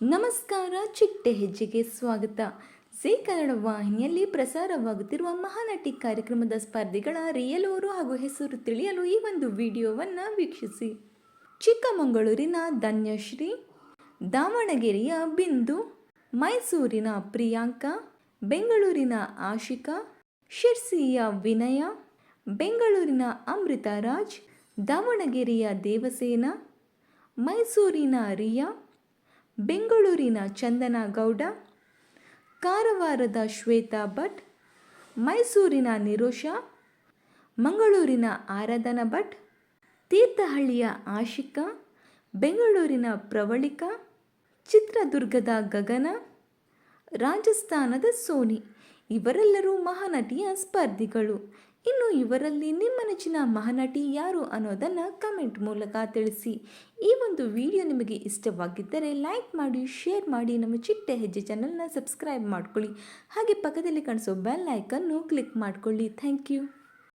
ನಮಸ್ಕಾರ, ಚಿಟ್ಟೆ ಹೆಜ್ಜೆಗೆ ಸ್ವಾಗತ. ಸಿ ಕನ್ನಡ ವಾಹಿನಿಯಲ್ಲಿ ಪ್ರಸಾರವಾಗುತ್ತಿರುವ ಮಹಾನಟಿ ಕಾರ್ಯಕ್ರಮದ ಸ್ಪರ್ಧಿಗಳ ರಿಯಲ್ ಊರು ಹಾಗೂ ಹೆಸರು ತಿಳಿಯಲು ಈ ಒಂದು ವಿಡಿಯೋವನ್ನು ವೀಕ್ಷಿಸಿ. ಚಿಕ್ಕಮಗಳೂರಿನ ಧನ್ಯಶ್ರೀ, ದಾವಣಗೆರೆಯ ಬಿಂದು, ಮೈಸೂರಿನ ಪ್ರಿಯಾಂಕಾ, ಬೆಂಗಳೂರಿನ ಆಶಿಕಾ, ಶಿರ್ಸಿಯ ವಿನಯ, ಬೆಂಗಳೂರಿನ ಅಮೃತ ರಾಜ್ ದಾವಣಗೆರೆಯ ದೇವಸೇನ, ಮೈಸೂರಿನ ರಿಯಾ ಬೆಂಗಳೂರಿನ ಚಂದನ ಗೌಡ, ಕಾರವಾರದ ಶ್ವೇತಾ ಭಟ್, ಮೈಸೂರಿನ ನಿರೋಷಾ, ಮಂಗಳೂರಿನ ಆರಾಧನಾ ಭಟ್, ತೀರ್ಥಹಳ್ಳಿಯ ಆಶಿಕಾ, ಬೆಂಗಳೂರಿನ ಪ್ರವಳಿಕಾ, ಚಿತ್ರದುರ್ಗದ ಗಗನ, ರಾಜಸ್ಥಾನದ ಸೋನಿ, ಇವರೆಲ್ಲರೂ ಮಹಾನಟಿಯ ಸ್ಪರ್ಧಿಗಳು. ಇನ್ನು ಇವರಲ್ಲಿ ನಿಮ್ಮ ನೆಚ್ಚಿನ ಮಹಾನಟಿ ಯಾರು ಅನ್ನೋದನ್ನು ಕಮೆಂಟ್ ಮೂಲಕ ತಿಳಿಸಿ. ಈ ಒಂದು ವಿಡಿಯೋ ನಿಮಗೆ ಇಷ್ಟವಾಗಿದ್ದರೆ ಲೈಕ್ ಮಾಡಿ ಶೇರ್ ಮಾಡಿ, ನಮ್ಮ ಚಿಟ್ಟೆ ಹೆಜ್ಜೆ ಚಾನಲ್ನ ಸಬ್ಸ್ಕ್ರೈಬ್ ಮಾಡ್ಕೊಳ್ಳಿ. ಹಾಗೆ ಪಕ್ಕದಲ್ಲಿ ಕಾಣಿಸೋ ಬೆಲ್ ಐಕನ್ನು ಕ್ಲಿಕ್ ಮಾಡ್ಕೊಳ್ಳಿ. Thank you